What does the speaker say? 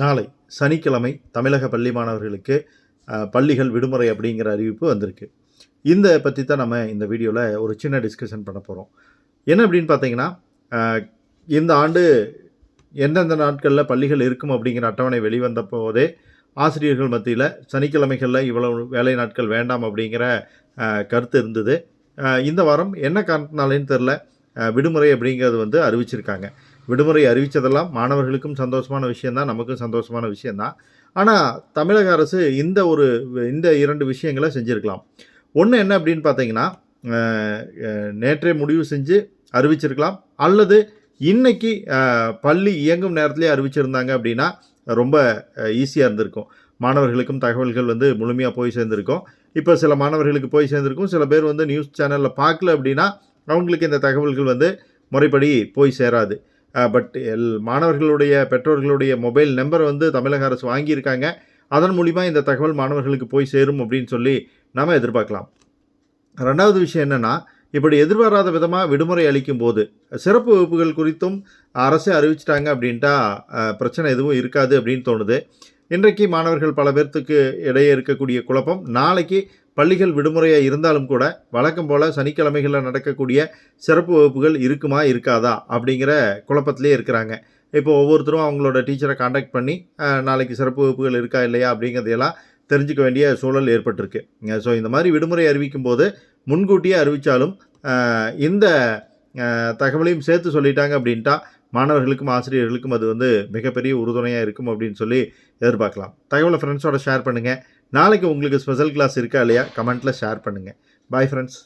நாளை சனிக்கிழமை தமிழக பள்ளி மாணவர்களுக்கு பள்ளிகள் விடுமுறை அப்படிங்கிற அறிவிப்பு வந்திருக்கு. இந்த பற்றி தான் நம்ம இந்த வீடியோவில் ஒரு சின்ன டிஸ்கஷன் பண்ண போகிறோம் என்ன அப்படின்னு பார்த்தீங்கன்னா இந்த ஆண்டு எந்தெந்த நாட்களில் பள்ளிகள் இருக்கும் அப்படிங்கிற அட்டவணை வெளிவந்த போதே ஆசிரியர்கள் மத்தியில் சனிக்கிழமைகளில் இவ்வளவு வேலை நாட்கள் வேண்டாம் அப்படிங்கிற கருத்து இருந்தது. இந்த வாரம் என்ன காரணத்தினாலேன்னு தெரில விடுமுறை அப்படிங்கிறது வந்து அறிவிச்சிருக்காங்க. விடுமுறை அறிவித்ததெல்லாம் மாணவர்களுக்கும் சந்தோஷமான விஷயந்தான் நமக்கும் சந்தோஷமான விஷயந்தான் ஆனால் தமிழக அரசு இந்த ஒரு இந்த இரண்டு விஷயங்களை செஞ்சுருக்கலாம். ஒன்று என்ன அப்படின்னு பார்த்தீங்கன்னா நேற்றே முடிவு செஞ்சு அறிவிச்சிருக்கலாம். அல்லது இன்றைக்கி பள்ளி இயங்கும் நேரத்திலே அறிவிச்சிருந்தாங்க அப்படின்னா ரொம்ப ஈஸியாக இருந்திருக்கும். மாணவர்களுக்கும் தகவல்கள் வந்து முழுமையாக போய் சேர்ந்திருக்கும். இப்போ சில மாணவர்களுக்கு போய் சேர்ந்திருக்கும். சில பேர் வந்து நியூஸ் சேனலில் பார்க்கல அப்படின்னா அவங்களுக்கு இந்த தகவல்கள் வந்து முறைப்படி போய் சேராது. பட் எல் மாணவர்களுடைய பெற்றோர்களுடைய மொபைல் நம்பர் வந்து தமிழக அரசு வாங்கியிருக்காங்க. அதன் மூலிமா இந்த தகவல் மாணவர்களுக்கு போய் சேரும் அப்படின்னு சொல்லி நாம் எதிர்பார்க்கலாம். ரெண்டாவது விஷயம் என்னென்னா இப்படி எதிர்பாராத விதமாக விடுமுறை அளிக்கும் போது சிறப்பு வகுப்புகள் குறித்தும் அரசே அறிவிச்சிட்டாங்க அப்படின்ட்டா பிரச்சனை எதுவும் இருக்காது அப்படின்னு தோணுது. இன்றைக்கு மாணவர்கள் பல பேர்த்துக்கு இடையே இருக்கக்கூடிய குழப்பம். நாளைக்கு பள்ளிகள் விடுமுறையாக இருந்தாலும் கூட வழக்கம் போல் சனிக்கிழமைகளில் நடக்கக்கூடிய சிறப்பு வகுப்புகள் இருக்குமா இருக்காதா அப்படிங்கிற குழப்பத்திலே இருக்கிறாங்க. இப்போ ஒவ்வொருத்தரும் அவங்களோட டீச்சரை காண்டாக்ட் பண்ணி நாளைக்கு சிறப்பு வகுப்புகள் இருக்கா இல்லையா அப்படிங்கிறதையெல்லாம் தெரிஞ்சுக்க வேண்டிய சூழல் ஏற்பட்டிருக்கு. ஸோ இந்த மாதிரி விடுமுறை அறிவிக்கும் போது முன்கூட்டியே அறிவித்தாலும் இந்த தகவலையும் சேர்த்து சொல்லிட்டாங்க அப்படின்ட்டா மாணவர்களுக்கும் ஆசிரியர்களுக்கும் அது வந்து மிகப்பெரிய உறுதுணையாக இருக்கும் அப்படின்னு சொல்லி எதிர்பார்க்கலாம். தகவலை ஃப்ரெண்ட்ஸோட ஷேர் பண்ணுங்கள் நாளைக்கு உங்களுக்கு ஸ்பெஷல் கிளாஸ் இருக்கா இல்லையா? கமெண்ட்டில் ஷேர் பண்ணுங்கள் பாய் ஃப்ரெண்ட்ஸ்